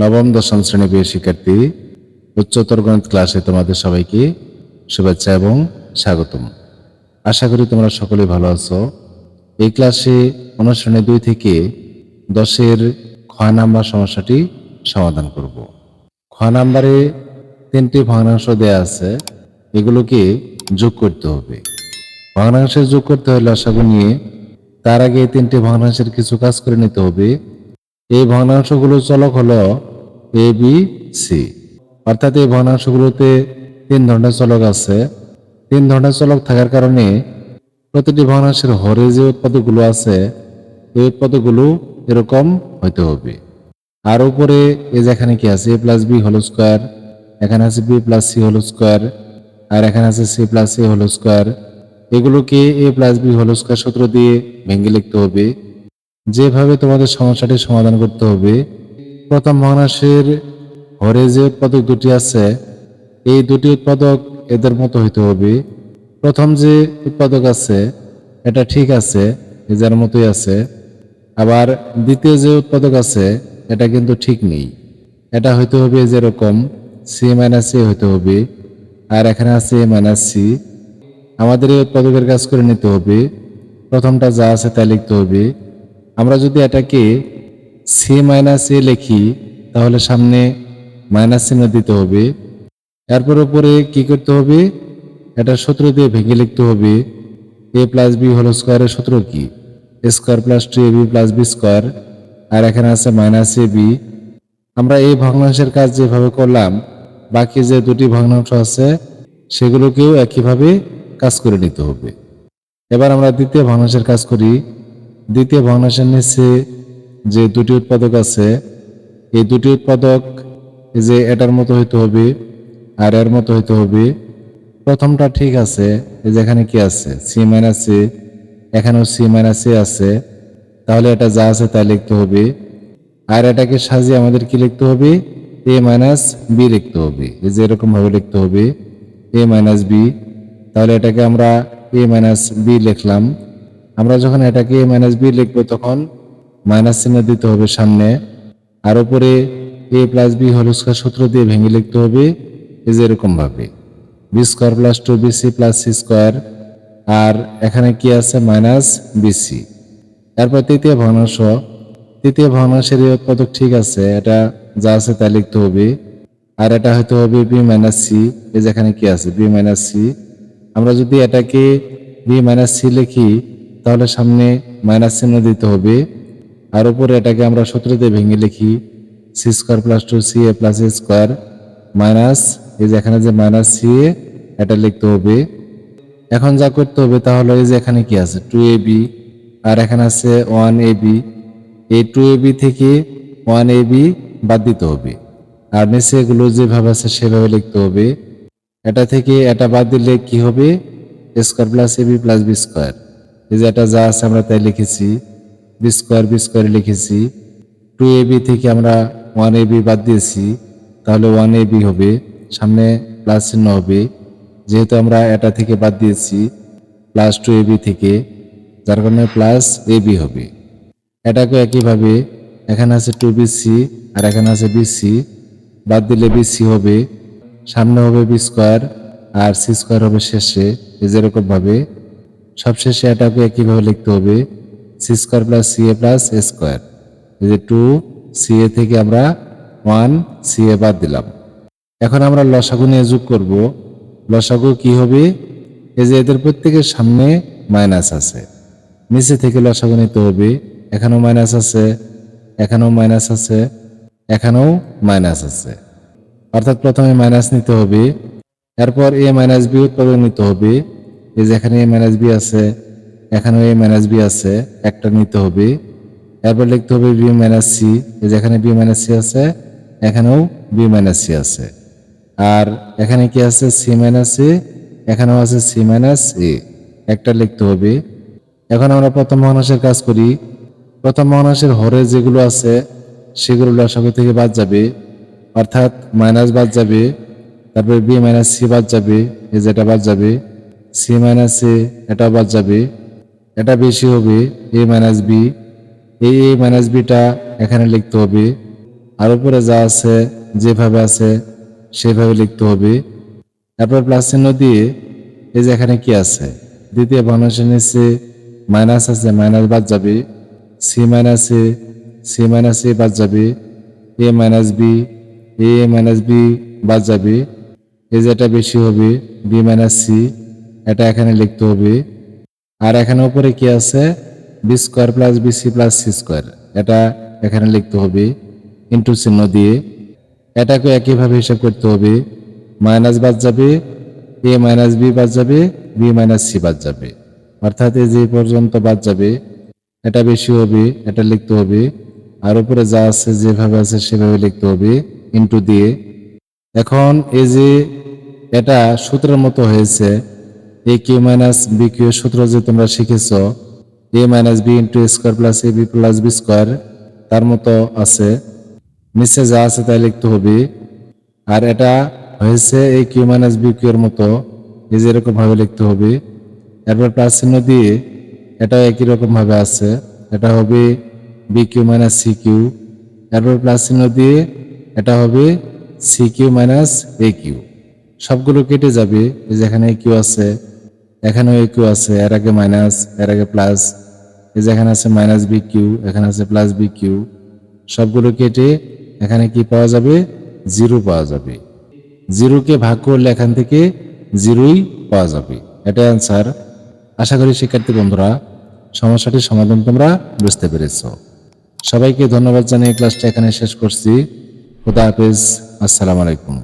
নবম, দশম শ্রেণি প্রিয় শিক্ষার্থী, উচ্চতর গণিত ক্লাসে তোমাদের সবাইকে শুভেচ্ছা এবং স্বাগতম। আশা করি তোমরা সকলে ভালো আছো। এই ক্লাসে অনুশ্রেণী দুই থেকে দশের খ নাম্বার সমস্যাটি সমাধান করব। খ নাম্বারে তিনটি ভগ্নাংশ দেয়া আছে, এগুলোকে যোগ করতে হবে। ভগ্নাংশে যোগ করতে হলে আশাগু নিয়ে তার আগে তিনটি ভগ্নাংশের কিছু কাজ করে নিতে হবে। এই ভগ্নাংশগুলো চলক হলো এ বি সি অর্থাৎ এই ভগ্নাংশগুলোতে তিন ধরনের চলক আছে। তিন ধরনের চলক থাকার কারণে প্রতিটি ভগ্নাংশের হরে যে উৎপাদকগুলো আছে, এই উৎপাদকগুলো এরকম হইতে হবে। আর উপরে এই যেখানে কি আছে A plus B whole square এখানে আছে B plus C whole square আর এখানে আছে C plus A whole square এগুলোকে A plus B whole square সূত্র দিয়ে ভেঙে লিখতে হবে। যেভাবে তোমাদের সমস্যাটি সমাধান করতে হবে, প্রথম ভগ্নাংশের হরে যে উৎপাদক দুটি আছে, এই দুটি উৎপাদক এদের মতো হইতে হবে। প্রথম যে উৎপাদক আছে, এটা ঠিক আছে এদের মতোই আছে। আবার দ্বিতীয় যে উৎপাদক আছে, এটা কিন্তু ঠিক নেই। এটা হইতে হবে যেরকম সি মাইনাস এ হইতে হবে। আর এখানে আছে এ মাইনাস সি আমাদের এই উৎপাদকের কাজ করে নিতে হবে। প্রথমটা যা আছে তাই লিখতে হবে। আমরা যদি এটাকে সি মাইনাস এ লিখি, তাহলে সামনে মাইনাস চিহ্ন দিতে হবে। এরপর উপরে কি করতে হবে? এটা সূত্র দিয়ে ভেঙে লিখতে হবে। এ প্লাস বি হল স্কোয়ারের সূত্র কি? Square plus two A B plus B square আর এখানে আছে মাইনাস এ বি আমরা এই ভগ্নাংশের কাজ যেভাবে করলাম, বাকি যে দুটি ভগ্নাংশ আছে, সেগুলোকেও একইভাবে কাজ করে নিতে হবে। এবার আমরা দ্বিতীয় ভগ্নাংশের কাজ করি। দ্বিতীয় ভগ্নাংশের নিচে যে দুটি উৎপাদক আছে। এই দুটি উৎপাদক যে এটার মতো হইতে হবে আর এর মতো হইতে হবে। প্রথমটা ঠিক আছে, এই যে এখানে কি আছে? সি মাইনাস এ এখানেও সি মাইনাস এ আছে। তাহলে এটা যা আছে তাই লিখতে হবে। আর এটাকে সাজিয়ে আমাদের কি লিখতে হবে? এ মাইনাস বি লিখতে হবে। এই যে এরকম ভাবে লিখতে হবে। এ মাইনাস বি তাহলে এটাকে আমরা এ মাইনাস বি লিখলাম। আমরা যখন এটাকে মাইনাস বি লিখব তখন মাইনাস চিহ্ন দিতে হবে সামনে। আর উপরে A plus B whole square সূত্র দিয়ে ভেঙে লিখতে হবে এই যে এরকম ভাবে। B square plus two B C plus C square আর এখানে কি আছে? মাইনাস বিসি এরপর তৃতীয় ভগ্নাংশ। তৃতীয় ভগ্নাংশের এই উৎপাদক ঠিক আছে, এটা যা আছে তা লিখতে হবে। আর এটা হয়তো হবে বি মাইনাস সি এই যেখানে কি আছে? বি মাইনাস সি আমরা যদি এটাকে বি মাইনাস সি লিখি তাহলে সামনে মাইনাস চিহ্ন দিতে হবে। আর উপরে এটাকে আমরা সূত্র দিয়ে ভেঙে লিখি। C square plus two C A plus A square minus এই যে এখানে যে মাইনাস সি এ এটা লিখতে হবে। এখন যা করতে হবে তাহলে এই যে এখানে কি আছে? টু এ বি আর এখানে আছে ওয়ান এ বি এই টু এ বি থেকে ওয়ান এ বি বাদ দিতে হবে। আর নিচে এগুলো যেভাবে আছে সেভাবে লিখতে হবে। এটা থেকে এটা বাদ দিলে কি হবে? Square plus A B plus B square এই যে এটা যা আছে আমরা তাই লিখেছি বি স্কোয়ার বি স্কোয়ার লিখেছি। টু এ বি থেকে আমরা ওয়ান এ বি বাদ দিয়েছি, তাহলে ওয়ান এ বি হবে, সামনে প্লাস চিহ্ন হবে। যেহেতু আমরা এটা থেকে বাদ দিয়েছি প্লাস টু এ বি থেকে, যার কারণে প্লাস এ বি হবে। এটাকে একইভাবে, এখানে আছে টু বি সি আর এখানে আছে বি সি বাদ দিলে বি সি হবে, সামনে হবে বি স্কোয়ার আর সি স্কোয়ার হবে শেষে, এই যেরকম ভাবে সব শেষে এটাকে একইভাবে লিখতে হবে? C square plus C A plus A square যে টু সি এ থেকে আমরা ওয়ান সি এ বাদ দিলাম। এখন আমরা লসাগু নিয়ে যোগ করব। লসাগু কি হবে? এই যে এদের প্রত্যেকের সামনে মাইনাস আছে। নিচে থেকে লসাগু নিতে হবে। এখানেও মাইনাস আছে, এখানেও মাইনাস আছে, এখানেও মাইনাস আছে। অর্থাৎ প্রথমে মাইনাস নিতে হবে। এরপর এ মাইনাস বি উৎপাদন নিতে হবে। এই যে এখানে এ মাইনাস বি আছে, এখানেও এ মাইনাস বি আছে, একটা নিতে হবে। এরপর লিখতে হবে বি মাইনাস সি এই যে এখানে বি মাইনাস সি আছে, এখানেও বি মাইনাস সি আছে। আর এখানে কি আছে? সি মাইনাস এ এখানেও আছে সি মাইনাস এ একটা লিখতে হবে। এখন আমরা প্রথম মহানাসের কাজ করি। প্রথম মহানাসের হরে যেগুলো আছে, সেগুলো লসাগু থেকে বাদ যাবে। অর্থাৎ মাইনাস বাদ যাবে, তারপরে বি মাইনাস সি বাদ যাবে, এই যেটা বাদ যাবে। সি মাইনাস এ, এটা বাদ যাবে, এটা বেশি হবে, এ মাইনাস বি, এই এ মাইনাস বিটা এখানে লিখতে হবে, আর উপরে যা আছে, যেভাবে আছে, সেভাবে লিখতে হবে। তারপর প্লাস চিহ্ন দিয়ে, এই যে এখানে কি আছে, দ্বিতীয় ভগ্নাংশের নিচে মাইনাস আছে, মাইনাস বাদ যাবে, C minus A, C minus A বাদ যাবে, A minus B, A minus B বাদ যাবে, এই যে এটা বেশি হবে, বি মাইনাস সি এটা এখানে লিখতে হবে। আর এখানে উপরে কি আছে? B square plus B C plus C square এটা এখানে লিখতে হবে ইন্টু চিহ্ন দিয়ে। এটাকে একইভাবে হিসাব করতে হবে। মাইনাস বাদ যাবে এ মাইনাস বি বাদ যাবে বি মাইনাস সি বাদ যাবে। অর্থাৎ এই যে পর্যন্ত বাদ যাবে, এটা বেশি হবে, এটা লিখতে হবে। আর উপরে যা আছে, যেভাবে আছে, সেভাবে লিখতে হবে ইন্টু দিয়ে। এখন এই যে এটা সূত্রের মতো হয়েছে A cube minus B cube সূত্র যে তোমরা শিখেছ A minus B into square plus A B plus B square তার মতো আছে। নিচে যা আছে তাই লিখতে হবে। আর এটা হয়েছে A cube minus B cube এর মতো, এই যে এরকম ভাবে লিখতে হবে। এরপর প্লাস চিহ্ন দিয়ে এটা একই রকম ভাবে আছে। এটা হবে B cube minus C cube এরপর প্লাস চিহ্ন দিয়ে এটা হবে C cube minus A cube সবগুলো কেটে যাবে। এই যে এখানে কিউ আছে। এখানেও কিউ আছে, এর আগে মাইনাস এর আগে প্লাস এই যে এখানে আছে মাইনাস বি কিউ এখানে আছে প্লাস বি কিউ সবগুলো কেটে এখানে কি পাওয়া যাবে? জিরো পাওয়া যাবে। জিরোকে ভাগ করলে এখান থেকে জিরোই পাওয়া যাবে। এটাই অ্যান্সার আশা করি শিক্ষার্থী বন্ধুরা, সমস্যাটির সমাধান তোমরা বুঝতে পেরেছ। সবাইকে ধন্যবাদ জানিয়ে ক্লাসটা এখানে শেষ করছি। খুদা হাফেজ। আসসালামু আলাইকুম।